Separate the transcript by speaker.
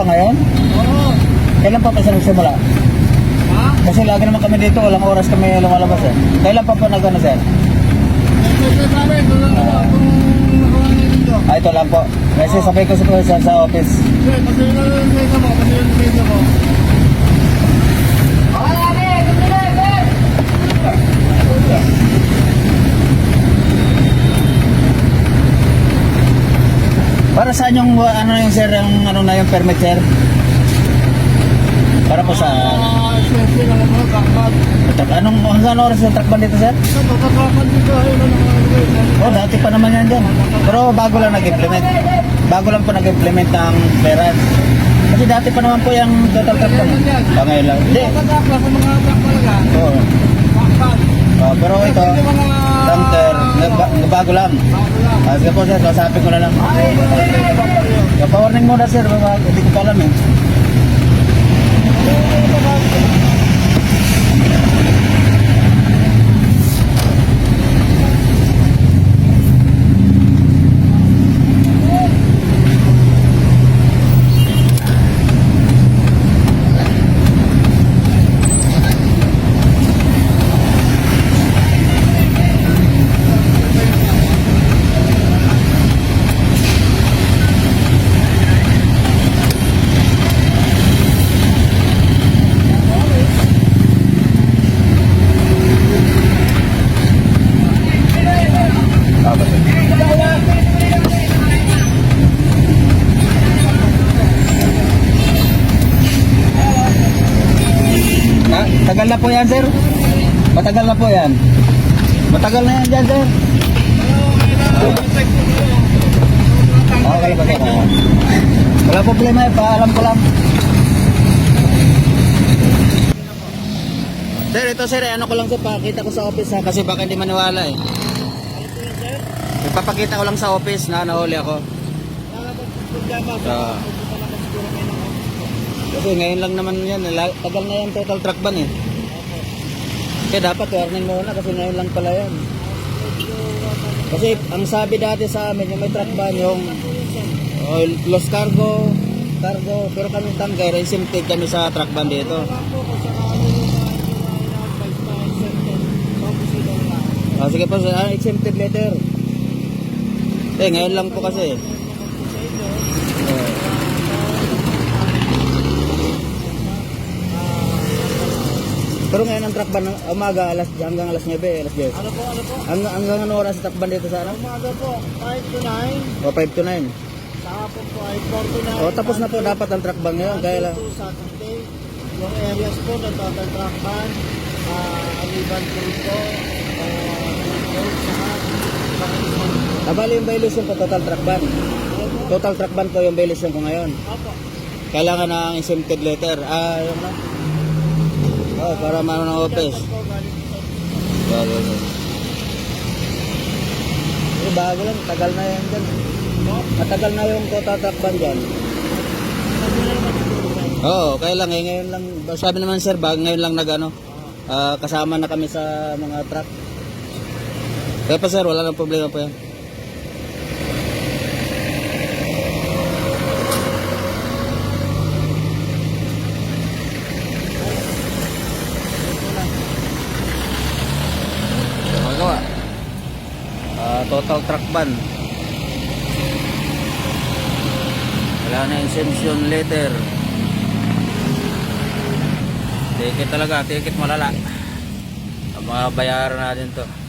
Speaker 1: ba ngayon? Oo. Kailan pa pa siya nagsimula?
Speaker 2: Ha?
Speaker 1: Kasi lagi naman kami dito, walang oras kami lumalabas eh. Kailan pa pa nag-ano sir? Ah, ito lang po. Kasi sabay ko sa, sa, sa office.
Speaker 2: Kasi yun ang mo, kasi yun ang mo.
Speaker 1: Para saan yung uh, ano yung sir, yung ano na yung permit sir? Para po sa
Speaker 2: Ah, siyempre lang kakad.
Speaker 1: truck. Anong hanggang oras yung truck ban dito sir?
Speaker 2: Ito, kakakad dito, ayun na nakalagay.
Speaker 1: Oh, dati pa naman yan dyan. Pero bago lang nag-implement. Bago lang po nag-implement ng clearance. Kasi dati pa naman po yung total truck ban. Ah, ngayon lang. Hindi.
Speaker 2: Kakakla sa mga truck talaga.
Speaker 1: Oo.
Speaker 2: Kakad.
Speaker 1: Oh, pero ito,
Speaker 2: Ito yung mga... Bago lang.
Speaker 1: Ah, sige po sir, kausapin ko na lang. Pa-warning muna sir, hindi ko pa alam eh. Ah, ba, sir? Ah, tagal na po yan sir? Matagal na po yan? Matagal na yan dyan sir? Ah, Okay ba sir? Ah. Wala problema eh, paalam ko lang. Sir, ito sir, eh, ano ko lang sir, pakita ko sa office ha, kasi baka hindi maniwala eh. Ipapakita ko lang sa office na nahuli ako. So, kasi ngayon lang naman yan, la- tagal na yan total truck ban eh. Kaya dapat warning muna kasi ngayon lang pala yan. Kasi ang sabi dati sa amin, yung may truck ban, yung oh, lost cargo, cargo, pero kami tanker, exempted kami sa truck ban dito. Ah, sige po. Ah, exempted letter. Eh, ngayon lang po kasi. Pero ngayon ang truck ban ng umaga alas hanggang alas 9, alas 10.
Speaker 2: Ano po, ano po?
Speaker 1: Hanggang hanggang ano oras ang truck ban dito sa ano?
Speaker 2: Umaga po, 5 to 9.
Speaker 1: O 5 to 9.
Speaker 2: Sa hapon po ay 4 to 9.
Speaker 1: O tapos na po dapat ang truck ban ngayon kaya lang.
Speaker 2: Saturday. Yung areas po ng total truck ban, uh, Aliban po ito, uh, saka Bangison.
Speaker 1: Nabali yung violation ko total truck ban. Total truck ban ko yung violation ko ngayon.
Speaker 2: Opo.
Speaker 1: Kailangan ng exempted letter. Ah, yun na. Oh, para maano ng office. Bago yun. Eh, bago lang. Tagal na yan dyan. Matagal na yung total truck ban dyan.
Speaker 2: Na.
Speaker 1: Oo, kaya lang eh, ngayon lang, sabi naman sir, bag, ngayon lang nag ano, ah, kasama na kami sa mga truck. Kaya pa sir, wala nang problema pa yan. Ah, total truck ban. Wala na exemption letter. Ticket talaga, ticket malala. Ang mga bayaran natin to.